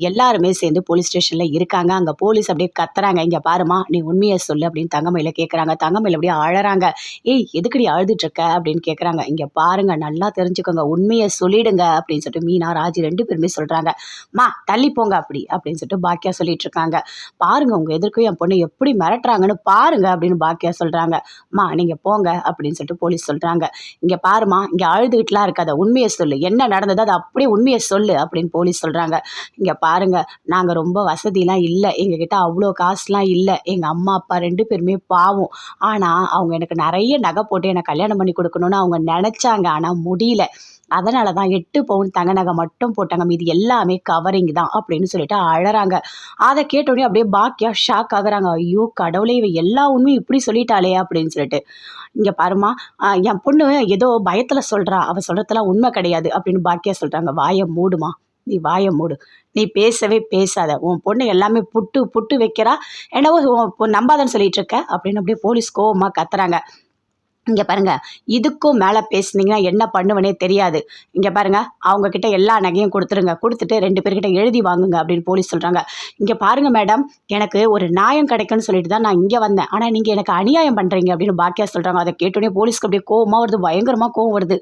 எல்லாருமே சேர்ந்து போலீஸ் ஸ்டேஷனில் இருக்காங்க. அங்கே போலீஸ் அப்படியே கத்துறாங்க. இங்கே பாருமா நீ உண்மையை சொல்லு அப்படின்னு தங்கமயில கேட்குறாங்க தங்கமயில அப்படியே அழறாங்க. ஏய் எதுக்குடி அழுதுட்டு இருக்க? அப்படின்னு கேட்குறாங்க இங்கே பாருங்க நல்லா தெரிஞ்சுக்கோங்க. உண்மையை சொல்லிடுங்க அப்படின்னு சொல்லிட்டு மீனா ராஜி ரெண்டு பேருமே சொல்கிறாங்க மா தள்ளி போங்க அப்படி அப்படின்னு சொல்லிட்டு பாக்கியா சொல்லிட்டு இருக்காங்க. பாருங்க உங்க எதிர்க்கும் என் பொண்ணு எப்படி மிரட்டுறாங்கன்னு பாருங்க அப்படின்னு பாக்கியா சொல்கிறாங்க மா நீங்கள் போங்க அப்படின்னு சொல்லிட்டு போலீஸ் சொல்கிறாங்க இங்கே பாருமா இங்கே அழுதுகிட்டுலாம் இருக்காத. உண்மையை சொல்லு. என்ன நடந்ததோ அது அப்படியே உண்மையை சொல்லு அப்படின்னு போலீஸ் சொல்கிறாங்க இங்கே பாருங்கள் நாங்கள் ரொம்ப வசதிலாம் இல்லை. எங்ககிட்ட அவ்வளோ காசுலாம் இல்லை. எங்கள் அம்மா அப்பா ரெண்டு பேருமே பாவம். ஆனால் அவங்க எனக்கு நிறைய நகை போட்டு எனக்கு கல்யாணம் பண்ணி கொடுக்கணும்னு அவங்க நினச்சாங்க. ஆனால் முடியல. அதனால தான் எட்டு பவுன் தங்க நகை மட்டும் போட்டாங்க. மீதி எல்லாமே கவரிங் தான் அப்படின்னு சொல்லிட்டு அழறாங்க. அதை கேட்டோடனே அப்படியே பாக்கியா ஷாக் ஆகுறாங்க. ஐயோ கடவுளே இவ எல்லா உண்மையும் இப்படி சொல்லிட்டாளே அப்படின்னு சொல்லிட்டு. இங்கே பாருமா என் பொண்ணு ஏதோ பயத்தில் சொல்கிறா அவள் சொல்கிறதெல்லாம் உண்மை கிடையாது அப்படின்னு பாக்கியா சொல்கிறாங்க வாயை மூடுமா? நீ வாயை மூடு. நீ பேசவே பேசாத. உன் பொண்ணு எல்லாமே புட்டு புட்டு வைக்கிறா. என்னவோ நம்பாதன்னு சொல்லிட்டு இருக்க. அப்படின்னு அப்படியே போலீஸ் கோவமாக கத்துறாங்க. இங்கே பாருங்க இதுக்கும் மேலே பேசுனீங்கன்னா என்ன பண்ணுவனே தெரியாது. இங்கே பாருங்க அவங்கக்கிட்ட எல்லா நகையும் கொடுத்துருங்க. கொடுத்துட்டு ரெண்டு பேர்கிட்ட எழுதி வாங்குங்க அப்படின்னு போலீஸ் சொல்கிறாங்க இங்கே பாருங்கள் மேடம் எனக்கு ஒரு நியாயம் கிடைக்கும்னு சொல்லிட்டு தான் நான் இங்கே வந்தேன். ஆனால் நீங்கள் எனக்கு அநியாயம் பண்ணுறீங்க அப்படின்னு பாக்கியா சொல்கிறாங்க அதை கேட்டோடனே போலீஸ்க்கு அப்படியே கோவமாக வருது பயங்கரமாக கோவம் வருது.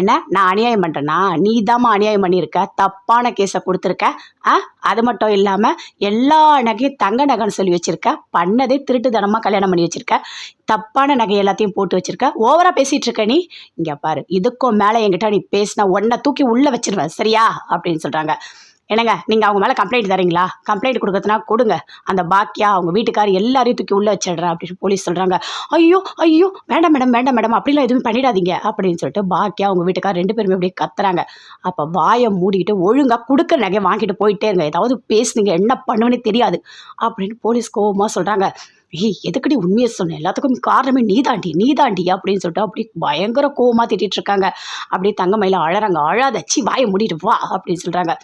என்ன நான் அநியாயம் பண்ணுறேன்னா நீ தாம்மா அநியாயம் பண்ணியிருக்க? தப்பான கேஸை கொடுத்துருக்க? ஆ? அது மட்டும் இல்லாமல் எல்லா நகையும் தங்க நகைன்னு சொல்லி வச்சுருக்க? பண்ணதே திருட்டுத்தனமாக கல்யாணம் பண்ணி வச்சுருக்க? தப்பான நகை எல்லாத்தையும் போட்டு வச்சிருக்க. ஓவரா பேசிட்டு இருக்க நீ. இங்க பாரு இதுக்கும் மேல என்கிட்ட நீ பேசினா உன்னை தூக்கி உள்ள வச்சிருவேன். சரியா? அப்படின்னு சொல்றாங்க. என்னங்க நீங்கள் அவங்க மேலே கம்ப்ளைண்ட் தரீங்களா கம்ப்ளைண்ட் கொடுக்கறதுனா கொடுங்க. அந்த பாக்கியா அவங்க வீட்டுக்கார் எல்லாரையும் தூக்கி உள்ளே வச்சிடுறேன் அப்படின்னு போலீஸ் சொல்கிறாங்க ஐயோ ஐயோ வேண்டாம் மேடம் வேண்டாம் மேடம் அப்படிலாம் எதுவும் பண்ணிடாதீங்க அப்படின்னு சொல்லிட்டு பாக்கியா அவங்க வீட்டுக்கார் ரெண்டு பேருமே அப்படியே கத்துறாங்க. அப்போ வாயை மூடிக்கிட்டு ஒழுங்காக கொடுக்குற நகையை வாங்கிட்டு போயிட்டே இருங்க. ஏதாவது பேசுனீங்க என்ன பண்ணுவேனே தெரியாது அப்படின்னு போலீஸ் கோபமாக சொல்கிறாங்க ஏய் எதுக்குடி உண்மையை சொன்னேன் எல்லாத்துக்கும் காரணமே நீதாண்டி நீதாண்டி அப்படின்னு சொல்லிட்டு அப்படி பயங்கர கோவமாக திட்டிட்டு இருக்காங்க. அப்படியே தங்கமயில அழறாங்க. அழாத வாயை மூடிட்டு வா அப்படின்னு சொல்கிறாங்க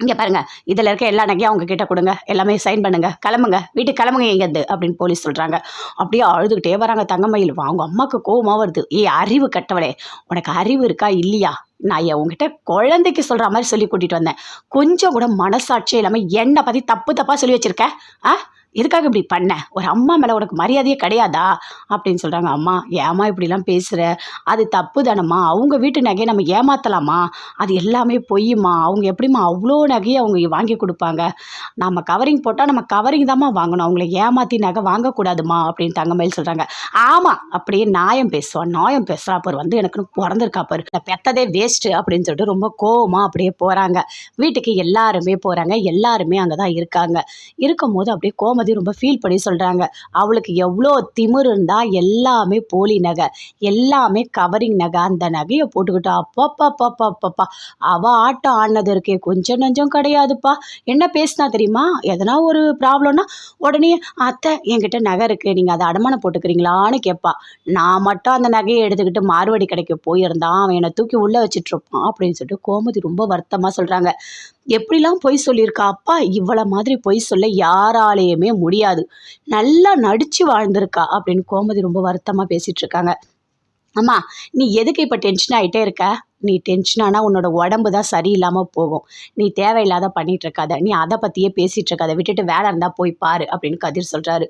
இங்கே பாருங்கள் இதில் இருக்க எல்லா நகையும் அவங்க கிட்ட கொடுங்க எல்லாமே சைன் பண்ணுங்க கிளம்புங்க வீட்டுக்கு கிளம்புங்க எங்கேருந்து அப்படின்னு போலீஸ் சொல்கிறாங்க அப்படியே அழுதுகிட்டே வராங்க தங்கமயில். அவங்க அம்மாவுக்கு கோவமாக வருது. ஏ அறிவு கட்டவளே உனக்கு அறிவு இருக்கா இல்லையா? நான் உங்ககிட்ட குழந்தைக்கு சொல்கிற மாதிரி சொல்லி கூட்டிகிட்டு வந்தேன். கொஞ்சம் கூட மனசாட்சியே இல்லாமல் என்னை பற்றி தப்பு தப்பாக சொல்லி வச்சிருக்க? ஆ? எதுக்காக இப்படி பண்ண? ஒரு அம்மா மேலே உனக்கு மரியாதையே கிடையாதா? அப்படின்னு சொல்கிறாங்க அம்மா ஏம்மா இப்படிலாம் பேசுகிற அது தப்பு தானம்மா. அவங்க வீட்டு நகையை நம்ம ஏமாத்தலாமா? அது எல்லாமே பொய்யுமா அவங்க எப்படிம்மா அவ்வளோ நகையை அவங்க வாங்கி கொடுப்பாங்க? நம்ம கவரிங் போட்டால் நம்ம கவரிங் தாம்மா வாங்கணும். அவங்கள ஏமாற்றி நகை வாங்கக்கூடாதுமா அப்படின்னு தங்கமயில் சொல்கிறாங்க ஆமாம் அப்படியே நியாயம் பேசுவான் நியாயம் பேசுகிறா பாரு வந்து எனக்குன்னு பிறந்திருக்கா பாரு. நான் பெத்ததே வேஸ்ட்டு அப்படின்னு சொல்லிட்டு ரொம்ப கோவமாக அப்படியே போகிறாங்க வீட்டுக்கு எல்லாருமே போகிறாங்க எல்லாருமே அங்கே தான் இருக்காங்க. இருக்கும்போது அப்படியே சுமதி ரொம்ப ஃபீல் பண்ணி சொல்கிறாங்க அவளுக்கு எவ்வளோ திமிரு இருந்தால் எல்லாமே போலி நகை எல்லாமே கவரிங் நகை அந்த நகையை போட்டுக்கிட்டு அப்பப்பப்பப்பப்பா அவள் ஆட்டம் ஆடினது இருக்கே கொஞ்சம் நஞ்சம் கிடையாதுப்பா. என்ன பேசினா தெரியுமா? எதனா ஒரு ப்ராப்ளம்னா உடனே அத்தை என்கிட்ட நகை இருக்குது நீங்கள் அதை அடமானம் போட்டுக்கிறீங்களான்னு கேட்பா நான் மட்டும் அந்த நகையை எடுத்துக்கிட்டு மார்வாடி கடைக்கு போயிருந்தான் அவன் என்னை தூக்கி உள்ளே வச்சிட்ருப்பான் அப்படின்னு சொல்லிட்டு கோமதி ரொம்ப வருத்தமாக சொல்கிறாங்க எப்படிலாம் பொய் சொல்லியிருக்கா? அப்பா இவ்வளோ மாதிரி பொய் சொல்ல யாராலேயுமே முடியாது. நல்லா நடிச்சு வாழ்ந்திருக்கா அப்படின்னு கோமதி ரொம்ப வருத்தமாக பேசிகிட்டு இருக்காங்க. அம்மா நீ எதுக்கு இப்போ டென்ஷன் ஆகிட்டே இருக்க? நீ டென்ஷனானா உன்னோட உடம்பு தான் சரியில்லாமல் போகும். நீ தேவையில்லாத பண்ணிகிட்டு இருக்காத. நீ அதை பற்றியே பேசிகிட்டு இருக்காத. விட்டுட்டு வேலை இருந்தால் போய் பாரு அப்படின்னு கதிர் சொல்கிறாரு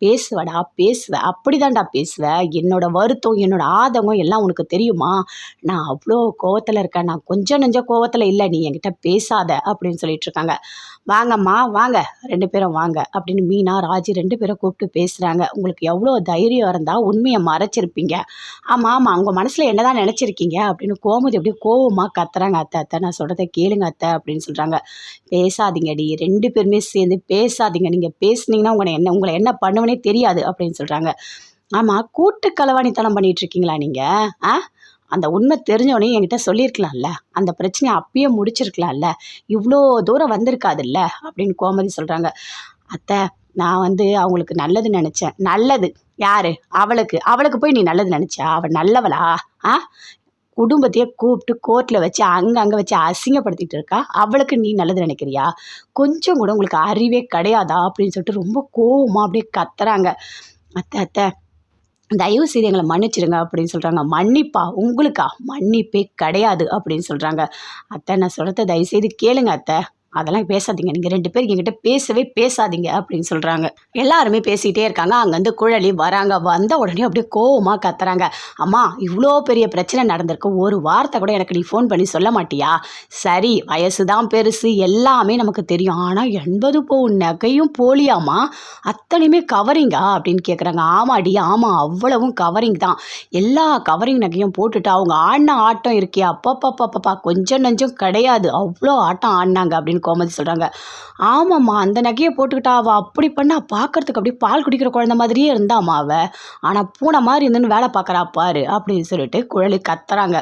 பேசுவடா பேசுவ. அப்படிதான்டா பேசுவ. என்னோட வருத்தம் என்னோட ஆதங்கம் எல்லாம் உனக்கு தெரியுமா? நான் அவ்வளோ கோவத்தில் இருக்கேன். நான் கொஞ்சம் நெஞ்ச கோவத்தில் இல்லை. நீ என்கிட்ட பேசாத அப்படின்னு சொல்லிட்டு இருக்காங்க. வாங்கம்மா வாங்க ரெண்டு பேரும் வாங்க அப்படின்னு மீனா ராஜி ரெண்டு பேரும் கூப்பிட்டு பேசுகிறாங்க உங்களுக்கு எவ்வளோ தைரியம் இருந்தால் உண்மையை மறைச்சிருப்பீங்க. ஆமாம் ஆமாம் உங்கள் மனசில் என்னதான் நினச்சிருக்கீங்க அப்படின்னு கோமதி அப்படியே கோவமாக கத்துறாங்க. அத்தை அத்தை நான் சொல்கிறத கேளுங்க அத்தை அப்படின்னு சொல்கிறாங்க பேசாதீங்கடி ரெண்டு பேருமே சேர்ந்து பேசாதீங்க. நீங்கள் பேசுனீங்கன்னா உங்களை என்ன உங்களை என்ன பண்ணுவனே தெரியாது அப்படின்னு சொல்கிறாங்க ஆமாம் கூட்டு களவாணித்தனம் பண்ணிகிட்ருக்கீங்களா நீங்கள் ஆ? அந்த உண்மை தெரிஞ்சவனையும் என்கிட்ட சொல்லியிருக்கலாம்ல. அந்த பிரச்சனையை அப்பயே முடிச்சிருக்கலாம்ல. இவ்வளோ தூரம் வந்திருக்காதுல்ல அப்படின்னு கோமதி சொல்கிறாங்க அத்தை நான் வந்து அவங்களுக்கு நல்லது நினச்சேன். நல்லது. யாரு? அவளுக்கு. அவளுக்கு போய் நீ நல்லது நினச்சா? அவள் நல்லவளா? ஆ? குடும்பத்தையே கூப்பிட்டு கோர்ட்டில் வச்சு அங்கங்கே வச்சு அசிங்கப்படுத்திட்டு இருக்கா? அவளுக்கு நீ நல்லது நினைக்கிறியா? கொஞ்சம் கூட உங்களுக்கு அறிவே கிடையாதா? அப்படின்னு சொல்லிட்டு ரொம்ப கோவமாக அப்படியே கத்துறாங்க. அத்தை அத்தை தயவு செய்து எங்களை மன்னிச்சிடுங்க அப்படின்னு சொல்கிறாங்க மன்னிப்பா உங்களுக்கா? மன்னிப்பே கிடையாது அப்படின்னு சொல்கிறாங்க அத்தை நான் சொல்கிறத தயவு செய்து கேளுங்க அத்தை. அதெல்லாம் பேசாதீங்க. நீங்கள் ரெண்டு பேர் என்கிட்ட பேசவே பேசாதீங்க அப்படின்னு சொல்கிறாங்க எல்லாருமே பேசிக்கிட்டே இருக்காங்க. அங்கேருந்து குழலி வராங்க. வந்த உடனே அப்படியே கோவமாக கத்துறாங்க. அம்மா இவ்வளோ பெரிய பிரச்சனை நடந்திருக்கு. ஒரு வார்த்தை கூட எனக்கு நீ ஃபோன் பண்ணி சொல்ல மாட்டியா? சரி வயசு தான் பெருசு. எல்லாமே நமக்கு தெரியும். ஆனால் எண்பது பவுன் நகையும் போலியாமா அத்தனையுமே கவரிங்கா அப்படின்னு கேட்குறாங்க ஆமாடி ஆமாம் அவ்வளவும் கவரிங் தான். எல்லா கவரிங் நகையும் போட்டுட்டு அவங்க ஆடின ஆட்டம் இருக்கே. அப்பப்பப்பப்பா கொஞ்சம் நஞ்சம் கிடையாது. அவ்வளோ ஆட்டம் ஆடினாங்க அப்படின்னு கோமதி சொல்கிறாங்க ஆமாம்மா அந்த நகையை போட்டுக்கிட்டா அவள் அப்படி பண்ணா பார்க்கறதுக்கு அப்படியே பால் குடிக்கிற குழந்த மாதிரியே இருந்தாம்மா அவள் ஆனால் பூனை மாதிரி இருந்துன்னு வேலை பார்க்குறா பாரு அப்படின்னு சொல்லிட்டு குழலி கத்துறாங்க.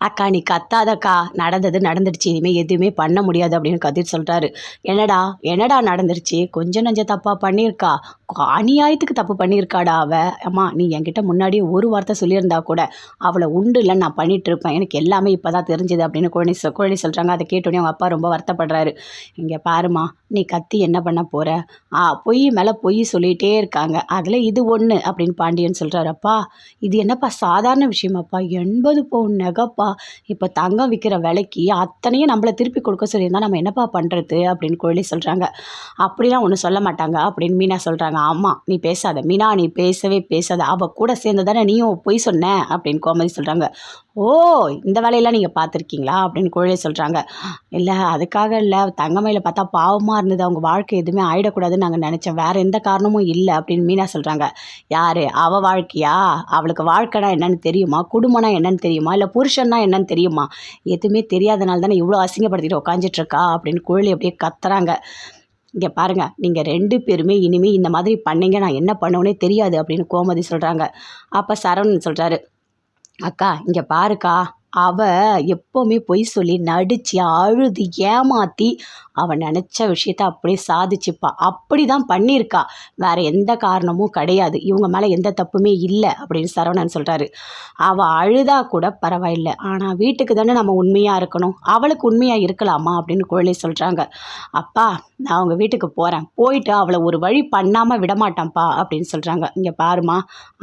அக்கா நீ கத்தாதக்கா நடந்தது நடந்துடுச்சு இனிமேல் எதுவுமே பண்ண முடியாது அப்படின்னு கதிர் சொல்கிறாரு என்னடா என்னடா நடந்துருச்சு கொஞ்சம் நஞ்ச தப்பாக பண்ணியிருக்கா? அநியாயத்துக்கு தப்பு பண்ணியிருக்காடா அவ. அம்மா நீ என்கிட்ட முன்னாடியே ஒரு வார்த்தை சொல்லியிருந்தா கூட அவளை உண்டு இல்லை நான் பண்ணிட்டு இருப்பேன் எனக்கு எல்லாமே இப்போ தான் தெரிஞ்சுது அப்படின்னு குழந்தை சொ குழந்தை சொல்கிறாங்க அதை கேட்டோன்னே அவங்க அப்பா ரொம்ப வருத்தப்படுறாரு. இங்கே பாருமா நீ கத்தி என்ன பண்ண போகிற ஆ பொய் மேலே பொய் சொல்லிகிட்டே இருக்காங்க. அதில் இது ஒன்று அப்படின்னு பாண்டியன் சொல்கிறாரு அப்பா இது என்னப்பா சாதாரண விஷயமாப்பா? எண்பது பவுன் நகைப்பா? இப்போ தங்கம் விற்கிற விலைக்கு அத்தனையும் நம்மளை திருப்பி கொடுக்க சொல்லியிருந்தா நம்ம என்னப்பா பண்ணுறது அப்படின்னு கோழி சொல்கிறாங்க அப்படிலாம் ஒன்றும் சொல்ல மாட்டாங்க அப்படின்னு மீனா சொல்கிறாங்க ஆமாம் நீ பேசாத. மீனா நீ பேசவே பேசாத. அவள் கூட சேர்ந்து தானே நீயும் பொய் சொன்ன? அப்படின்னு கோமதி சொல்கிறாங்க ஓ இந்த வேலையெல்லாம் நீங்கள் பார்த்துருக்கீங்களா? அப்படின்னு கோழி சொல்கிறாங்க இல்லை அதுக்காக இல்லை. தங்கமையில் பார்த்தா பாவமாக இருந்தது. அவங்க வாழ்க்கை எதுவுமே ஆகிடக்கூடாதுன்னு நாங்கள் நினச்சோம். வேறு எந்த காரணமும் இல்லை அப்படின்னு மீனா சொல்கிறாங்க யார்? அவள் வாழ்க்கையா? அவளுக்கு வாழ்க்கைனா என்னன்னு தெரியுமா? குடும்பம்னா என்னன்னு தெரியுமா? இல்லை புருஷன்னா என்னன்னு தெரியுமா? எதுவுமே தெரியாதனால தானே இவ்வளோ அசிங்கப்படுத்திட்டு உட்காந்துட்ருக்கா அப்படின்னு கோழி அப்படியே கத்துறாங்க. இங்கே பாருங்கள் நீங்கள் ரெண்டு பேருமே இனிமேல் இந்த மாதிரி பண்ணீங்க நான் என்ன பண்ணுவேனே தெரியாது அப்படின்னு கோமதி சொல்கிறாங்க அப்போ சரவணன் சொல்கிறாரு அக்கா இங்கே பாருக்கா அவள் எப்போவுமே பொய் சொல்லி நடித்து அழுது ஏமாற்றி அவள் நினச்ச விஷயத்த அப்படியே சாதிச்சுப்பா. அப்படி தான் பண்ணியிருக்கா. வேற எந்த காரணமும் கிடையாது. இவங்க மேலே எந்த தப்புமே இல்லை அப்படின்னு சரவணன் சொல்கிறாரு அவள் அழுதா கூட பரவாயில்லை. ஆனால் வீட்டுக்கு தானே நம்ம உண்மையாக இருக்கணும். அவளுக்கு உண்மையாக இருக்கலாமா அப்படின்னு குழந்தை சொல்கிறாங்க அப்பா நான் அவங்க வீட்டுக்கு போகிறேன் போயிட்டு அவளை ஒரு வழி பண்ணாமல் விடமாட்டேன்ப்பா அப்படின்னு சொல்கிறாங்க இங்கே பாருமா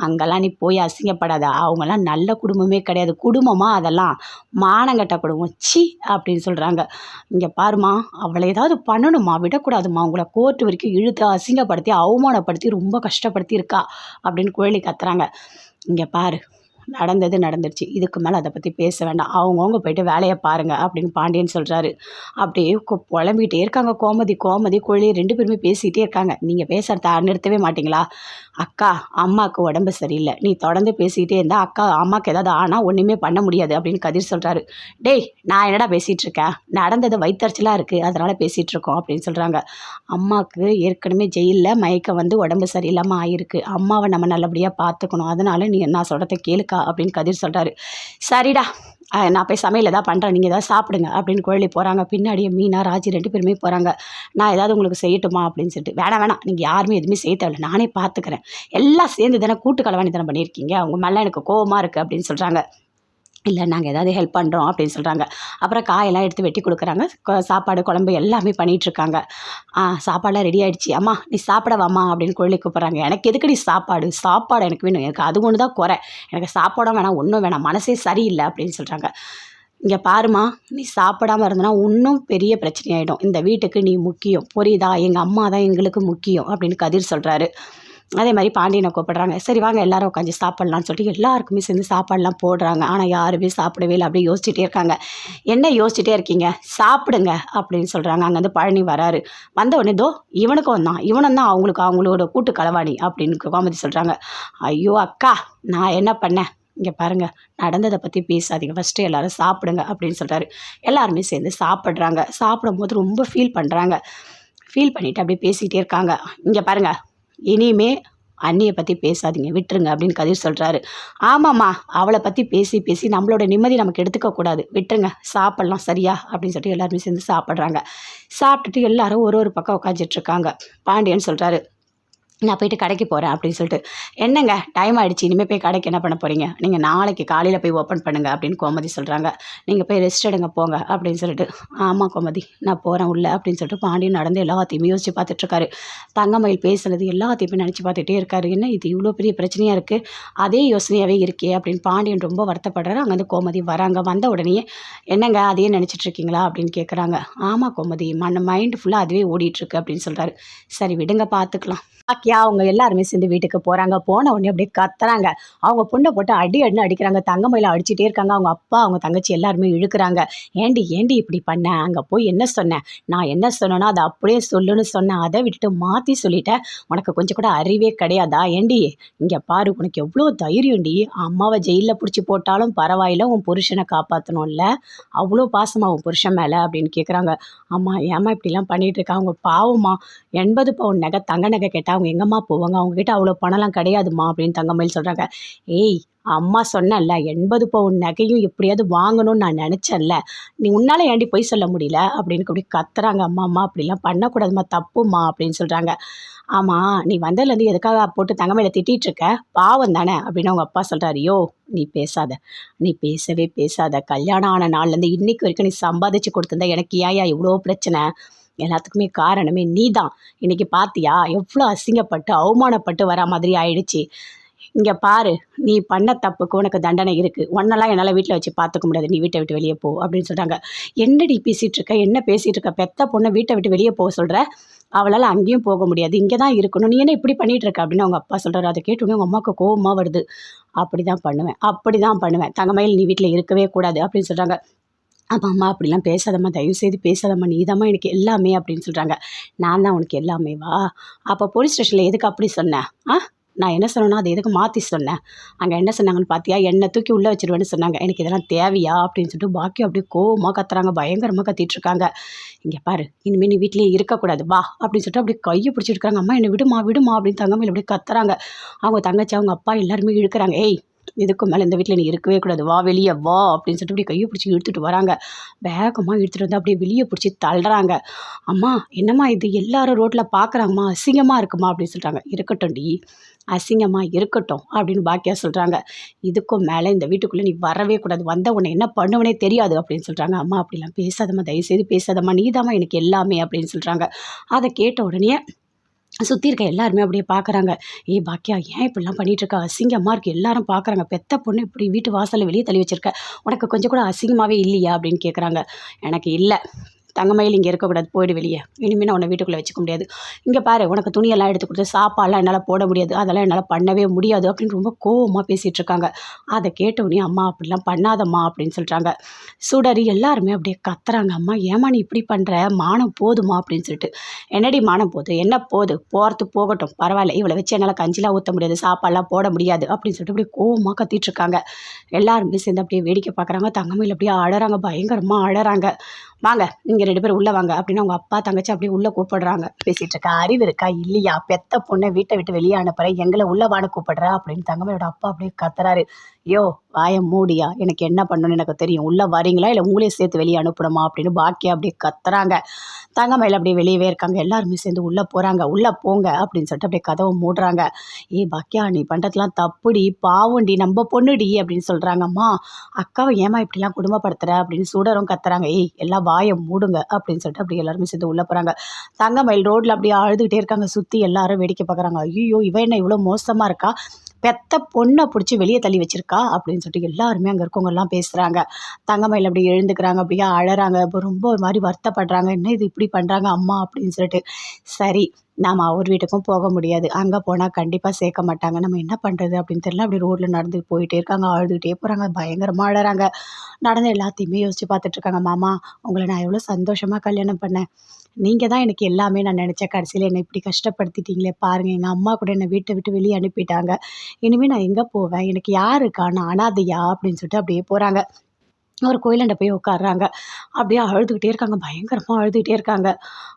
அங்கெல்லாம் நீ போய் அசிங்கப்படாத. அவங்கெல்லாம் நல்ல குடும்பமே கிடையாது. குடும்பமாக அதெல்லாம் பண்ணலாம் மானங்கட்டப்படுவோம் சி அப்படின்னு சொல்கிறாங்க இங்கே பாருமா அவளை ஏதாவது பண்ணணுமா? விடக்கூடாதுமா. உங்களை கோர்ட்டு வரைக்கும் இழுத்து அசிங்கப்படுத்தி அவமானப்படுத்தி ரொம்ப கஷ்டப்படுத்தி இருக்கா? அப்படின்னு குழலி கத்துறாங்க. இங்கே பாரு நடந்தது நடந்துருச்சு. இதுக்கு மேலே அதை பற்றி பேச வேண்டாம். அவங்கவுங்க போயிட்டு வேலையை பாருங்கள் அப்படின்னு பாண்டியன் சொல்கிறாரு அப்படியே புலம்பிகிட்டே இருக்காங்க. கோமதி கோமதி கோழி ரெண்டு பேருமே பேசிகிட்டே இருக்காங்க. நீங்கள் பேசுகிறத நிறுத்தவே மாட்டிங்களா? அக்கா அம்மாவுக்கு உடம்பு சரியில்லை. நீ தொடர்ந்து பேசிக்கிட்டே இருந்தால் அக்கா அம்மாவுக்கு ஏதாவது ஆனால் ஒன்றுமே பண்ண முடியாது அப்படின்னு கதிர் சொல்கிறாரு டேய் நான் என்னடா பேசிகிட்டு இருக்கேன்? நடந்தது வைத்தறிச்சலாக இருக்குது அதனால் பேசிகிட்டு இருக்கோம் அப்படின்னு சொல்கிறாங்க அம்மாவுக்கு ஏற்கனவே ஜெயிலில் மயக்கம் வந்து உடம்பு சரியில்லாமல் ஆயிருக்கு. அம்மாவை நம்ம நல்லபடியாக பார்த்துக்கணும் அதனால நீ நான் சொல்கிறத கேளுக்கா அப்படின்னு கதிர் சொல்கிறாரு சரிடா நான் போய் சமையல் ஏதாவது பண்ணுறேன் நீங்கள் ஏதாவது சாப்பிடுங்க அப்படின்னு குழலி போகிறாங்க பின்னாடியே மீனா ராஜி ரெண்டு பேருமே போகிறாங்க நான் ஏதாவது உங்களுக்கு செய்யட்டுமா அப்படின்னு சொல்லிட்டு வேணாம் வேணாம் நீங்கள் யாருமே எதுவுமே செய்ய தேவையில்ல நானே பார்த்துக்கிறேன். எல்லாம் சேர்ந்து தானே கூட்டு கலவாணி தானே பண்ணியிருக்கீங்க? அவங்க மேலே எனக்கு கோவமாக இருக்குது அப்படின்னு சொல்கிறாங்க இல்லை நாங்கள் ஏதாவது ஹெல்ப் பண்ணுறோம் அப்படின்னு சொல்கிறாங்க அப்புறம் காயெல்லாம் எடுத்து வெட்டி கொடுக்குறாங்க. சாப்பாடு குழம்பு எல்லாமே பண்ணிகிட்ருக்காங்க ஆ சாப்பாடெலாம் ரெடி ஆகிடுச்சி அம்மா நீ சாப்பிடவாம்மா அப்படின்னு கோழி கூப்பிட்றாங்க. எனக்கு எதுக்கு நீ சாப்பாடு? சாப்பாடு எனக்கு வேணும். எனக்கு அது ஒன்று தான் குறை. எனக்கு சாப்பாடும் வேணாம் ஒன்றும் வேணாம். மனசே சரியில்லை அப்படின்னு சொல்கிறாங்க இங்கே பாருமா நீ சாப்பிடாம இருந்தனா இன்னும் பெரிய பிரச்சனையாயிடும். இந்த வீட்டுக்கு நீ முக்கியம். புரியுதா? எங்கள் அம்மா தான் எங்களுக்கு முக்கியம் அப்படின்னு கதிர் சொல்கிறாரு அதே மாதிரி பாண்டியனை கூப்பிடுறாங்க. சரி வாங்க எல்லாரும் உட்காந்து சாப்பிட்லான்னு சொல்லிட்டு எல்லாருக்குமே சேர்ந்து சாப்பாடுலாம் போடுறாங்க. ஆனால் யாருமே சாப்பிடவே இல்லை. அப்படியே யோசிச்சுட்டே இருக்காங்க. என்ன யோசிச்சுட்டே இருக்கீங்க? சாப்பிடுங்க அப்படின்னு சொல்கிறாங்க அங்கேருந்து பழனி வராரு. வந்த உடனே தோ இவனுக்கும் தான் இவனும் தான் அவங்களுக்கு அவங்களோட கூட்டு களவாணி அப்படின்னு கோமதி சொல்கிறாங்க ஐயோ அக்கா நான் என்ன பண்ணேன்? இங்கே பாருங்க நடந்ததை பற்றி பேசாதீங்க. ஃபஸ்ட்டு எல்லாரும் சாப்பிடுங்க அப்படின்னு சொல்கிறாரு எல்லாருமே சேர்ந்து சாப்பிட்றாங்க. சாப்பிடும்போது ரொம்ப ஃபீல் பண்ணுறாங்க ஃபீல் பண்ணிவிட்டு அப்படியே பேசிகிட்டே இருக்காங்க. இங்கே பாருங்க இனிமே அண்ணியை பற்றி பேசாதீங்க. விட்டுருங்க அப்படின்னு கதிர் சொல்கிறாரு ஆமாம்மா அவளை பற்றி பேசி பேசி நம்மளோட நிம்மதி நமக்கு எடுத்துக்கக்கூடாது விட்டுருங்க சாப்பிட்லாம் சரியா? அப்படின்னு சொல்லிட்டு எல்லாருமே சேர்ந்து சாப்பிட்றாங்க. சாப்பிட்டுட்டு எல்லாரும் ஒரு ஒரு பக்கம் உட்காந்துட்டு இருக்காங்க. பாண்டியன் சொல்கிறாரு நான் போயிட்டு கடைக்கு போகிறேன் அப்படின்னு சொல்லிட்டு என்னங்க டைம் ஆகிடுச்சு இனிமேல் போய் கடைக்கு என்ன பண்ண போகிறீங்க நீங்கள் நாளைக்கு காலையில் போய் ஓப்பன் பண்ணுங்கள் அப்படின்னு கோமதி சொல்கிறாங்க நீங்கள் போய் ரெஸ்ட் எடுங்க போங்க அப்படின்னு சொல்லிட்டு ஆமாம் கோமதி நான் போகிறேன் உள்ள அப்படின்னு சொல்லிட்டு பாண்டியன் நடந்து எல்லாத்தையுமே யோசிச்சு பார்த்துட்ருக்காரு தங்கமயில் பேசுனது எல்லாத்தையுமே நினச்சி பார்த்துட்டே இருக்காரு. என்ன இது இவ்வளோ பெரிய பிரச்சனையாக இருக்குது அதே யோசனையாகவே இருக்கே அப்படின்னு பாண்டியன் ரொம்ப வருத்தப்படுறாரு. அங்கேருந்து கோமதி வராங்க. வந்த உடனே என்னங்க அதையே நினச்சிட்டு இருக்கீங்களா? அப்படின்னு கேட்குறாங்க ஆமாம் கோமதி மன மைண்டு ஃபுல்லாக அதுவே ஓடிட்டுருக்கு அப்படின்னு சொல்கிறாரு சரி விடுங்க பார்த்துக்கலாம் பாக்கியா அவங்க எல்லாருமே சேர்ந்து வீட்டுக்கு போகிறாங்க போன உடனே அப்படியே கத்துறாங்க. அவங்க பொண்ணை போட்டு அடி அடின்னு அடிக்கிறாங்க. தங்கமயில அடிச்சுட்டே இருக்காங்க. அவங்க அப்பா அவங்க தங்கச்சி எல்லாருமே இழுக்கிறாங்க. ஏண்டி ஏண்டி இப்படி பண்ண? அங்கே போய் என்ன சொன்னேன் நான் என்ன சொன்னேன்னா அதை அப்படியே சொல்லுன்னு சொன்னேன் அதை விட்டுட்டு மாற்றி சொல்லிட்டேன். உனக்கு கொஞ்சம் கூட அறிவே கிடையாதா? ஏண்டி இங்கே பாரு. உனக்கு எவ்வளோ தைரியம்டி. அம்மாவை ஜெயிலில் பிடிச்சி போட்டாலும் பரவாயில்ல. உன் புருஷனை காப்பாற்றணும்ல அவ்வளோ பாசமாக உன் புருஷன் மேலே அப்படின்னு கேட்குறாங்க அம்மா ஏம்மா இப்படிலாம் பண்ணிகிட்ருக்கா இருக்கா? அவங்க பாவம்மா. எண்பது பவுன் நகை தங்க நகை கேட்டால் அவங்க எங்கம்மா போவாங்க. அவங்கக்கிட்ட அவ்வளோ பணம்லாம் கிடையாதும்மா அப்படின்னு தங்கமயில் சொல்கிறாங்க ஏய் அம்மா சொன்னேன்ல எண்பது பவுன் நகையும் எப்படியாவது வாங்கணும்னு நான் நினச்சேன்ல. நீ உன்னால் ஏண்டி பொய் சொல்ல முடியல? அப்படின்னு அப்படி கத்துறாங்க. அம்மா அம்மா அப்படிலாம் பண்ணக்கூடாதும்மா தப்புமா அப்படின்னு சொல்கிறாங்க ஆமாம் நீ வந்ததுலேருந்து எதுக்காக போட்டு தங்கமயில திட்டிகிட்டு இருக்க? பாவம் தானே அப்படின்னு அவங்க அப்பா சொல்கிறாரு யோ நீ பேசாத. நீ பேசவே பேசாத. கல்யாணம் ஆன நாள்லேருந்து இன்னைக்கு வரைக்கும் நீ சம்பாதிச்சு கொடுத்துருந்தா எனக்கு ஏயா இவ்வளோ பிரச்சனை? எல்லாத்துக்குமே காரணமே நீ தான் இன்னைக்கு பார்த்தியா எவ்வளோ அசிங்கப்பட்டு அவமானப்பட்டு வர மாதிரி ஆயிடுச்சு. இங்கே பாரு நீ பண்ண தப்புக்கு உனக்கு தண்டனை இருக்குது ஒன்னெல்லாம் என்னால் வீட்டில் வச்சு பார்த்துக்க முடியாது. நீ வீட்டை விட்டு வெளியே போ அப்படின்னு சொல்கிறாங்க என்னடி பேசிகிட்டு இருக்க? என்ன பேசிகிட்டு இருக்க? பெத்த பொண்ணை வீட்டை விட்டு வெளியே போக சொல்கிற அவளால் அங்கேயும் போக முடியாது. இங்கே தான் இருக்கணும். நீ என்ன இப்படி பண்ணிகிட்டு இருக்க? அப்படின்னு அவங்க அப்பா சொல்கிறாரு அதை கேட்டோன்னே உங்கள் அம்மாவுக்கு கோபமாக வருது. அப்படி தான் பண்ணுவேன். அப்படி தான் பண்ணுவேன் தங்கமயில் நீ வீட்டில் இருக்கவே கூடாது அப்படின்னு சொல்கிறாங்க அப்பா அம்மா அப்படிலாம் பேசாதம்மா தயவு செய்து பேசாதம்மா நீ எனக்கு எல்லாமே அப்படின்னு சொல்கிறாங்க நான் தான் உனக்கு எல்லாமே வா. அப்போ போலீஸ் ஸ்டேஷனில் எதுக்கு அப்படி சொன்னேன் ஆ? நான் என்ன சொன்னேன்னா அதை எதுக்கு மாற்றி சொன்னேன் அங்கே என்ன சொன்னாங்கன்னு பார்த்தியா என்னை தூக்கி உள்ளே வச்சிருவேன்னு சொன்னாங்க. எனக்கு இதெல்லாம் தேவையா? அப்படின்னு சொல்லிட்டு பாக்கியம் அப்படியே கோவமாக கத்துறாங்க. பயங்கரமாக கத்திட்டு இருக்காங்க. இங்கே பாரு இனிமேல் நீ வீட்லேயே இருக்கக்கூடாது வா அப்படின்னு சொல்லிட்டு அப்படியே கையை பிடிச்சிருக்காங்க அம்மா என்னை விடுமா விடுமா அப்படின்னு தங்கமையில் அப்படியே கத்துறாங்க. அவங்க தங்கச்சி அவங்க அப்பா எல்லாருமே இழுக்கிறாங்க. ஏய் இதுக்கு மேலே இந்த வீட்டில் நீ இருக்கவே கூடாது. வா வெளியே வா அப்படின்னு சொல்லிட்டு அப்படி கையை பிடிச்சி இழுத்துட்டு வராங்க. வேகமாக இழுத்துட்டு வந்து அப்படியே வெளியே பிடிச்சி தள்ளுறாங்க. அம்மா என்னம்மா இது? எல்லாரும் ரோட்டில் பார்க்குறாங்கம்மா அசிங்கமாக இருக்குமா அப்படின்னு சொல்கிறாங்க இருக்கட்டும் டி. அசிங்கமாக இருக்கட்டும் அப்படின்னு பாக்கியா சொல்கிறாங்க இதுக்கும் மேலே இந்த வீட்டுக்குள்ளே நீ வரவே கூடாது. வந்த உடனே என்ன பண்ணுவனே தெரியாது அப்படின்னு சொல்கிறாங்க அம்மா அப்படிலாம் பேசாதம்மா. தயவுசெய்து பேசாதம்மா. நீ எனக்கு எல்லாமே அப்படின்னு சொல்கிறாங்க அதை கேட்ட உடனே சுற்றி இருக்க எல்லாருமே அப்படியே பார்க்குறாங்க ஏய் பாக்கியா ஏன் இப்படிலாம் பண்ணிகிட்டு இருக்கா. அசிங்கமாக இருக்குது எல்லாரும் பார்க்குறாங்க பெத்த பொண்ணு இப்படி வீட்டு வாசலில் வெளியே தள்ளி வச்சுருக்க. உனக்கு கொஞ்சம் கூட அசிங்கமாகவே இல்லையா? அப்படின்னு கேட்குறாங்க எனக்கு இல்லை. தங்கமயில் இங்கே இருக்கக்கூடாது போயிடு வெளியே. இனிமேல் நான் உன்னை வீட்டுக்குள்ளே வச்சுக்க முடியாது. இங்கே பாரு உனக்கு துணியெல்லாம் எடுத்து கொடுத்து சாப்பாடெல்லாம் என்னால் போட முடியாது. அதெல்லாம் என்னால் பண்ணவே முடியாது அப்படின்னு ரொம்ப கோவமாக பேசிகிட்டு இருக்காங்க. அதை கேட்டவுடனே அம்மா அப்படிலாம் பண்ணாதம்மா அப்படின்னு சொல்கிறாங்க சுடரி எல்லாருமே அப்படியே கத்துறாங்க. அம்மா ஏமா நீ இப்படி பண்ணுற மானம் போதுமா? அப்படின்னு சொல்லிட்டு. என்னடி மானம் போகுது? என்ன போகுது? போகிறது போகட்டும். பரவாயில்ல. இவளை வச்சு என்னால் கஞ்சிலாம் ஊற்ற முடியாது. சாப்பாடெல்லாம் போட முடியாது. அப்படின்னு சொல்லிட்டு அப்படியே கோவமாக கத்திட்டு இருக்காங்க. எல்லாருமே சேர்ந்து அப்படியே வேடிக்கை பார்க்குறாங்க தங்கமையில் அப்படியே அழறாங்க. பயங்கரமாக அழறாங்க. வாங்க நீங்கள் ரெண்டு பேரும் உள்ளே வாங்க அப்படின்னு அவங்க அப்பா தங்கச்சி அப்படியே உள்ளே கூப்பிடுறாங்க. பேசிகிட்டு இருக்கா அறிவு இருக்கா? இல்லையா? பெத்த பொண்ணை வீட்டை விட்டு வெளியே அனுப்புகிறேன் எங்களை உள்ள வான கூப்பிடுறா அப்படின்னு தங்கமையோட அப்பா அப்படியே கத்துறாரு. யோ வாய மூடியா? எனக்கு என்ன பண்ணணும்னு எனக்கு தெரியும். உள்ளே வரீங்களா? இல்லை உங்களையும் சேர்த்து வெளியே அனுப்பணுமா? அப்படின்னு பாக்கியா அப்படியே கத்துறாங்க. தங்கமயில் அப்படியே வெளியவே இருக்காங்க. எல்லாருமே சேர்ந்து உள்ளே போகிறாங்க உள்ளே போங்க அப்படின்னு சொல்லிட்டு அப்படியே கதவை மூடுறாங்க. ஏ பாக்கியா நீ பண்ணுறதுலாம் தப்புடி. பாவண்டி நம்ம பொண்ணுடி அப்படின்னு சொல்கிறாங்கம்மா அக்காவை ஏமா இப்படிலாம் குடும்பப்படுத்துகிற அப்படின்னு சுடரும் கத்துறாங்க. ஏய் எல்லாம் வாயை மூடுங்க அப்படின்னு சொல்லிட்டு அப்படி எல்லாருமே சேர்ந்து உள்ளே போகிறாங்க தங்கமயில் ரோட்டில் அப்படியே அழுதுகிட்டே இருக்காங்க. சுற்றி எல்லாரும் வேடிக்கை பார்க்குறாங்க ஐயோ இவன் என்ன இவ்வளோ மோசமாக இருக்கா? பெத்த பொண்ணை பிடிச்சி வெளியே தள்ளி வச்சிருக்கா அப்படின்னு சொல்லிட்டு எல்லாருமே அங்கே இருக்கவங்கெல்லாம் பேசுகிறாங்க தங்கமயில் அப்படி எழுந்துக்கிறாங்க அப்படியே அழறாங்க இப்போ ரொம்ப ஒரு மாதிரி வருத்தப்படுறாங்க. என்ன இது இப்படி பண்ணுறாங்க அம்மா அப்படின்னு சொல்லிட்டு. சரி நாம் அவர் வீட்டுக்கும் போக முடியாது. அங்கே போனால் கண்டிப்பாக சேர்க்க மாட்டாங்க. நம்ம என்ன பண்ணுறது அப்படின்னு தெரியல. அப்படி ரோட்டில் நடந்து போயிட்டே இருக்காங்க. அழுதுகிட்டே போகிறாங்க பயங்கரமாக அழகிறாங்க நடந்த எல்லாத்தையுமே யோசித்து பார்த்துட்ருக்காங்க மாமா உங்களை நான் எவ்வளோ சந்தோஷமாக கல்யாணம் பண்ணேன். நீங்கள் தான் எனக்கு எல்லாமே நான் நினச்சேன். கடைசியில் என்னை இப்படி கஷ்டப்படுத்திட்டீங்களே பாருங்கள் எங்கள் அம்மா கூட என்னை வீட்டை விட்டு வெளியே அனுப்பிட்டாங்க. இனிமேல் நான் எங்கே போவேன்? எனக்கு யார் இருக்கா? நான் அனாதையா? அப்படின்னு சொல்லிட்டு அப்படியே போகிறாங்க ஒரு கோயிலாண்ட போய் உட்காடுறாங்க அப்படியே அழுதுகிட்டே இருக்காங்க. பயங்கரமாக அழுதுகிட்டே இருக்காங்க.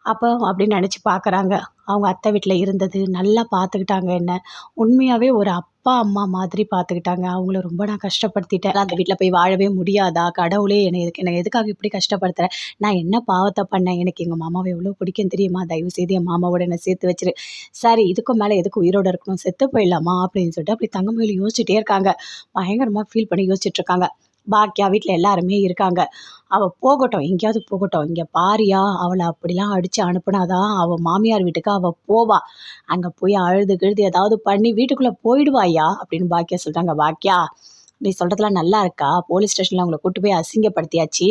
அப்போ அப்படின்னு நினச்சி பார்க்குறாங்க. அவங்க அத்தை வீட்டில் இருந்தது. நல்லா பார்த்துக்கிட்டாங்க என்ன. உண்மையாகவே ஒரு அப் அப்பா அம்மா மாதிரி பார்த்துக்கிட்டாங்க அவங்கள ரொம்ப நான் கஷ்டப்படுத்திட்டேன். அந்த வீட்டில் போய் வாழவே முடியாதா? கடவுளே என்னை எதுக்கு என்னை எதுக்காக இப்படி கஷ்டப்படுத்துகிறேன் நான் என்ன பாவத்தை பண்ணேன்? எனக்கு எங்கள் மாமாவை எவ்வளோ பிடிக்கும் தெரியுமா? தயவு செய்து என் மாமாவோட என்னை சேர்த்து வச்சிரு. சரி இதுக்கும் மேலே எதுக்கு உயிரோட இருக்கணும்? செத்து போயிடலாமா? அப்படின்னு சொல்லிட்டு அப்படி தங்கமயில் யோசிச்சுட்டே இருக்காங்க. பயங்கரமாக ஃபீல் பண்ணி யோசிச்சுட்டு இருக்காங்க. பாக்கியா வீட்டில் எல்லாருமே இருக்காங்க. அவள் போகட்டும் எங்கேயாவது போகட்டும். இங்கே பாரியா அவளை அப்படிலாம் அடித்து அனுப்புனாதான் அவள் மாமியார் வீட்டுக்கு அவள் போவா. அங்கே போய் அழுது கிழுது ஏதாவது பண்ணி வீட்டுக்குள்ளே போயிடுவாயா அப்படின்னு பாக்கியா சொல்கிறாங்க பாக்கியா நீ சொல்கிறதுலாம் நல்லா இருக்கா? போலீஸ் ஸ்டேஷனில் அவங்கள கூட்டு போய் அசிங்கப்படுத்தியாச்சு.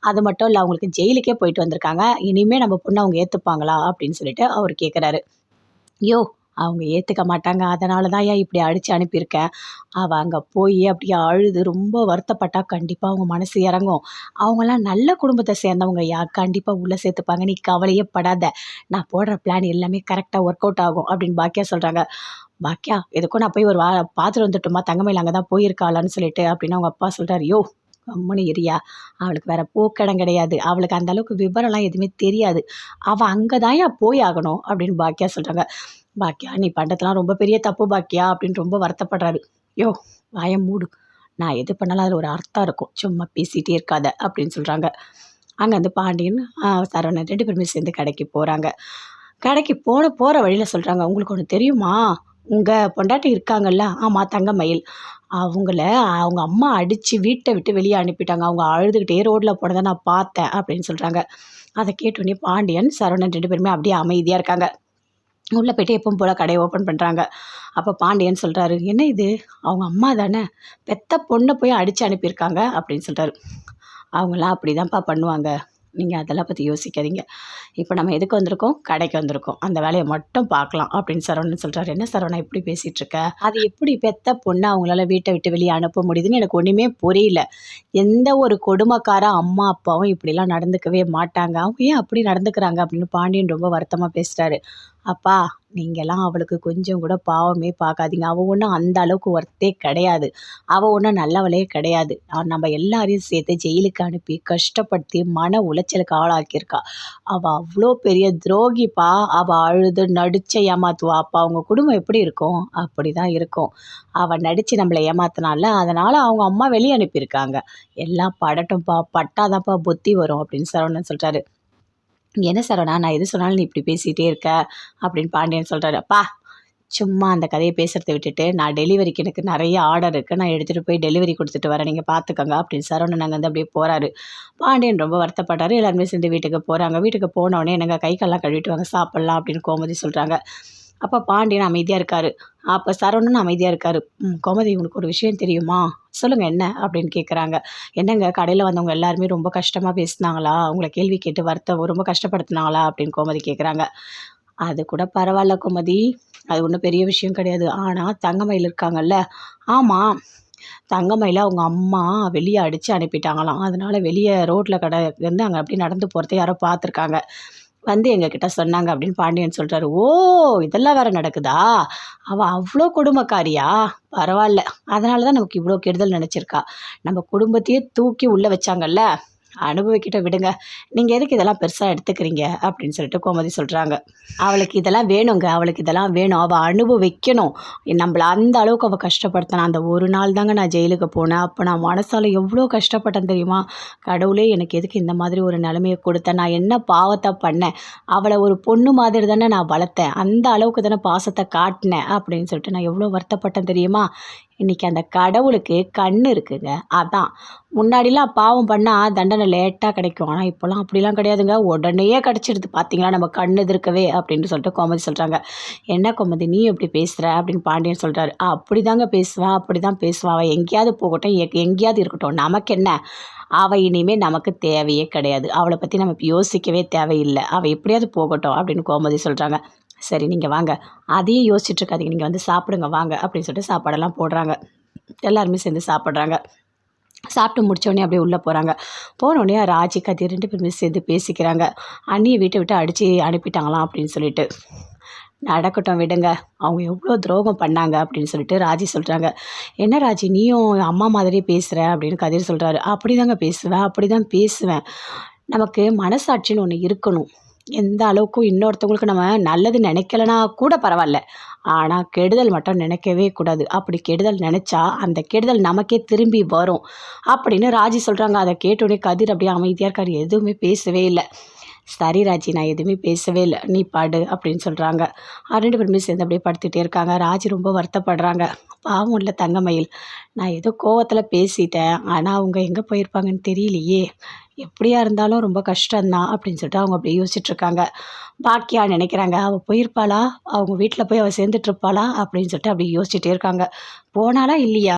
அது மட்டும் இல்லை அவங்களுக்கு ஜெயிலுக்கே போயிட்டு வந்திருக்காங்க. இனிமேல் நம்ம பொண்ணை அவங்க ஏற்றுப்பாங்களா அப்படின்னு சொல்லிட்டு அவர் கேட்குறாரு யோ அவங்க ஏற்றுக்க மாட்டாங்க. அதனால தான் ஏன் இப்படி அடித்து அனுப்பியிருக்கேன் அவள் அங்கே போய் அப்படியே அழுது ரொம்ப வருத்தப்பட்டா கண்டிப்பாக அவங்க மனசு இறங்கும். அவங்களாம் நல்ல குடும்பத்தை சேர்ந்தவங்க யா கண்டிப்பாக உள்ளே சேர்த்துப்பாங்க. நீ கவலையே படாத. நான் போடுற பிளான் எல்லாமே கரெக்டாக ஒர்க் அவுட் ஆகும் அப்படின்னு பாக்கியா சொல்கிறாங்க பாக்கியா எதுக்கும் நான் போய் ஒரு வா பார்த்துட்டு வந்துட்டுமா? தங்கமையில் அங்கே தான் போயிருக்காளான்னு சொல்லிட்டு அப்படின்னு அவங்க அப்பா சொல்கிறார் யோ கம்முனு இரியா அவளுக்கு வேற போக்கடம் கிடையாது. அவளுக்கு அந்த அளவுக்கு விவரம்லாம் எதுவுமே தெரியாது. அவள் அங்கே தான் போய் ஆகணும் அப்படின்னு பாக்கியா சொல்கிறாங்க பாக்கியா நீ பண்ணுறதுலாம் ரொம்ப பெரிய தப்பு பாக்கியா அப்படின்னு ரொம்ப வருத்தப்படுறாரு. யோ வாய மூடு. நான் எது பண்ணாலும் அதில் ஒரு அர்த்தம் இருக்கும். சும்மா பேசிகிட்டே இருக்காத அப்படின்னு சொல்கிறாங்க அங்கே வந்து பாண்டியன் சரவணன் ரெண்டு பேருமே சேர்ந்து கடைக்கு போகிறாங்க கடைக்கு போன போகிற வழியில் சொல்கிறாங்க உங்களுக்கு ஒன்று தெரியுமா? உங்கள் பொண்டாட்டி இருக்காங்கல்ல ஆமாம் தங்கமயில் அவங்கள அவங்க அம்மா அடித்து வீட்டை விட்டு வெளியே அனுப்பிட்டாங்க. அவங்க அழுதுகிட்டே ரோட்டில் போனதை நான் பார்த்தேன் அப்படின்னு சொல்கிறாங்க அதை கேட்டோடனே பாண்டியன் சரவணன் ரெண்டு பேருமே அப்படியே அமைதியாக இருக்காங்க. உள்ளே போயிட்டு எப்பவும் போல் கடையை ஓப்பன் பண்ணுறாங்க அப்போ பாண்டியன் சொல்கிறாரு என்ன இது? அவங்க அம்மா தானே? பெத்த பொண்ணை போய் அடித்து அனுப்பியிருக்காங்க அப்படின்னு சொல்கிறாரு அவங்களாம் அப்படி தான்ப்பா பண்ணுவாங்க. நீங்கள் அதெல்லாம் பற்றி யோசிக்காதீங்க. இப்போ நம்ம எதுக்கு வந்திருக்கோம்? கடைக்கு வந்திருக்கோம். அந்த வேலையை மட்டும் பார்க்கலாம் அப்படின்னு சரவணன் சொல்கிறாரு என்ன சரவணா இப்படி பேசிகிட்ருக்க அது எப்படி பெத்த பொண்ணை அவங்களால வீட்டை விட்டு வெளியே அனுப்ப முடியுதுன்னு எனக்கு ஒன்றுமே புரியல. எந்த ஒரு கொடுமைக்கார அம்மா அப்பாவும் இப்படிலாம் நடந்துக்கவே மாட்டாங்க. அவங்க ஏன் அப்படி நடந்துக்கிறாங்க? அப்படின்னு பாண்டியன் ரொம்ப வருத்தமாக பேசுகிறாரு அப்பா நீங்கள்லாம் அவளுக்கு கொஞ்சம் கூட பாவமே பார்க்காதீங்க. அவள் ஒன்றும் அந்த அளவுக்கு ஒர்த்தே கிடையாது. அவள் ஒன்றும் நல்லவளே கிடையாது. நம்ம எல்லாரையும் சேர்த்து ஜெயிலுக்கு அனுப்பி கஷ்டப்படுத்தி மன உளைச்சலுக்கு ஆளாக்கியிருக்கா. அவள் அவ்வளோ பெரிய துரோகிப்பா. அவள் அழுது நடிச்ச ஏமாத்துவா. அப்பா அவங்க குடும்பம் எப்படி இருக்கும்? அப்படி தான் இருக்கும். அவள் நடித்து நம்மளை ஏமாத்தினால அதனால் அவங்க அம்மா வெளியே அனுப்பியிருக்காங்க. எல்லாம் படட்டும்ப்பா பட்டாதான்ப்பா புத்தி வரும் அப்படின்னு சரவணன் சொல்கிறாரு என்ன சரவணா நான் எது சொன்னாலும் நீ இப்படி பேசிகிட்டே இருக்க? அப்படின்னு பாண்டியன் சொல்கிறாரு அப்பா சும்மா அந்த கதையை பேசுகிறத விட்டுட்டு நான் டெலிவரிக்கு எனக்கு நிறைய ஆர்டர் இருக்குது நான் எடுத்துகிட்டு போய் டெலிவரி கொடுத்துட்டு வரேன். நீங்கள் பார்த்துக்கோங்க அப்படின்னு சரவணன் அங்கே வந்து அப்படியே போகிறாரு பாண்டியன் ரொம்ப வருத்தப்பட்டார். எல்லாருமே சேர்ந்து வீட்டுக்கு போகிறாங்க வீட்டுக்கு போனோடனே எனக்கு கை கால்லாம் கழுவிட்டு வாங்க சாப்பிட்லாம் அப்படின்னு கோமதி சொல்கிறாங்க அப்போ பாண்டியன் அமைதியாக இருக்காரு. அப்போ சரவணன் அமைதியாக இருக்காரு. கோமதி உனக்கு ஒரு விஷயம் தெரியுமா? சொல்லுங்கள் என்ன? அப்படின்னு கேட்குறாங்க என்னங்க கடையில் வந்தவங்க எல்லாருமே ரொம்ப கஷ்டமாக பேசுனாங்களா? உங்களை கேள்வி கேட்டு வருத்த ரொம்ப கஷ்டப்படுத்துனாங்களா? அப்படின்னு கோமதி கேட்குறாங்க அது கூட பரவாயில்ல கோமதி. அது ஒன்றும் பெரிய விஷயம் கிடையாது. ஆனால் தங்கமயில் இருக்காங்கல்ல? ஆமாம் தங்கமயில அவங்க அம்மா வெளியே அடித்து அனுப்பிட்டாங்களாம். அதனால வெளியே ரோட்டில் கடை வந்து அங்கே அப்படி நடந்து போகிறத யாரோ பார்த்துருக்காங்க. வந்து எங்ககிட்ட சொன்னாங்க அப்படின்னு பாண்டியன் சொல்கிறாரு ஓ இதெல்லாம் வேற நடக்குதா? அவள் அவ்வளோ கொடுமைக்காரியா? பரவாயில்ல. அதனால தான் நமக்கு இவ்வளோ கெடுதல் நினச்சிருக்கா. நம்ம குடும்பத்தையே தூக்கி உள்ளே வச்சாங்கல்ல? அனுபவிக்கிட்ட விடுங்க. நீங்கள் எதுக்கு இதெல்லாம் பெருசாக எடுத்துக்கிறீங்க? அப்படின்னு சொல்லிட்டு கோமதி சொல்கிறாங்க அவளுக்கு இதெல்லாம் வேணுங்க. அவளுக்கு இதெல்லாம் வேணும். அவள் அனுபவிக்கணும். நம்மள அந்த அளவுக்கு அவள் கஷ்டப்படுத்தினா அந்த ஒரு நாள் தாங்க நான் ஜெயிலுக்கு போனேன். அப்போ நான் மனசால் எவ்வளோ கஷ்டப்பட்டேன் தெரியுமா? கடவுளே எனக்கு எதுக்கு இந்த மாதிரி ஒரு நிலைமையை கொடுத்தேன்? நான் என்ன பாவத்தை பண்ணேன்? அவளை ஒரு பொண்ணு மாதிரி தானே நான் வளர்த்தேன். அந்த அளவுக்கு தானே பாசத்தை காட்டினேன் அப்படின்னு சொல்லிட்டு நான் எவ்வளோ வருத்தப்பட்டேன் தெரியுமா? இன்றைக்கி அந்த கடவுளுக்கு கண் இருக்குங்க. அதான். முன்னாடிலாம் பாவம் பண்ணால் தண்டனை லேட்டாக கிடைக்கும். ஆனால் இப்போலாம் அப்படிலாம் கிடையாதுங்க. உடனே கிடச்சிடுது பார்த்தீங்களா நம்ம கண் எதிர்க்கவே அப்படின்னு சொல்லிட்டு கோமதி சொல்கிறாங்க என்ன கோமதி? நீ எப்படி பேசுகிற அப்படின்னு பாண்டியன் சொல்கிறாரு அப்படி தாங்க பேசுவா அப்படி தான் பேசுவா. அவள் எங்கேயாவது போகட்டும். எ- எங்கேயாவது இருக்கட்டும். நமக்கு என்ன? அவள் இனிமேல் நமக்கு தேவையே கிடையாது. அவளை பற்றி நம்ம யோசிக்கவே தேவையில்லை. அவள் எப்படியாவது போகட்டும் அப்படின்னு கோமதி சொல்கிறாங்க சரி நீங்கள் வாங்க. அதையும் யோசிச்சுட்டு இருக்காதீங்க நீங்கள் வந்து சாப்பிடுங்க வாங்க அப்படின்னு சொல்லிட்டு சாப்பாடெல்லாம் போடுறாங்க. எல்லாருமே சேர்ந்து சாப்பிட்றாங்க. சாப்பிட்டு முடித்தோடனே அப்படியே உள்ளே போகிறாங்க போனோடனே ராஜி கதி ரெண்டு பேருமே சேர்ந்து பேசிக்கிறாங்க. அண்ணியை வீட்டை விட்டு அடித்து அனுப்பிட்டாங்களாம் அப்படின்னு சொல்லிட்டு. நடக்கட்டும் விடுங்க. அவங்க எவ்வளோ துரோகம் பண்ணாங்க அப்படின்னு சொல்லிட்டு ராஜி சொல்கிறாங்க என்ன ராஜி நீயும் அம்மா மாதிரியே பேசுகிற அப்படின்னு கதிர் சொல்கிறாரு அப்படி தாங்க பேசுவேன் அப்படி தான் பேசுவேன். நமக்கு மனசாட்சின்னு ஒன்று இருக்கணும். எந்த அளவுக்கும் இன்னொருத்தவங்களுக்கு நம்ம நல்லது நினைக்கலனா கூட பரவாயில்ல. ஆனால் கெடுதல் மட்டும் நினைக்கவே கூடாது. அப்படி கெடுதல் நினச்சா அந்த கெடுதல் நமக்கே திரும்பி வரும். அப்படின்னு ராஜி சொல்கிறாங்க அதை கேட்டோடனே கதிர் அப்படியே அமைதியாக இருக்கார். எதுவுமே பேசவே இல்லை. சரி ராஜி நான் எதுவுமே பேசவே இல்லை. நீ பாடு அப்படின்னு சொல்கிறாங்க ரெண்டு பேருமே சேர்ந்து அப்படியே படுத்துகிட்டே இருக்காங்க. ராஜி ரொம்ப வருத்தப்படுறாங்க. பாவம் இல்லை தங்கமயில். நான் ஏதோ கோவத்தில் பேசிட்டேன். ஆனால் அவங்க எங்கே போயிருப்பாங்கன்னு தெரியலையே. எப்படியா இருந்தாலும் ரொம்ப கஷ்டம்தான் அப்படின்னு சொல்லிட்டு அவங்க அப்படியே யோசிச்சுட்ருக்காங்க பாக்கியா நினைக்கிறாங்க அவள் போயிருப்பாளா? அவங்க வீட்டில் போய் அவள் சேர்ந்துட்டு இருப்பாளா? அப்படின்னு சொல்லிட்டு அப்படியே யோசிச்சுட்டே இருக்காங்க. போனாலா இல்லையா?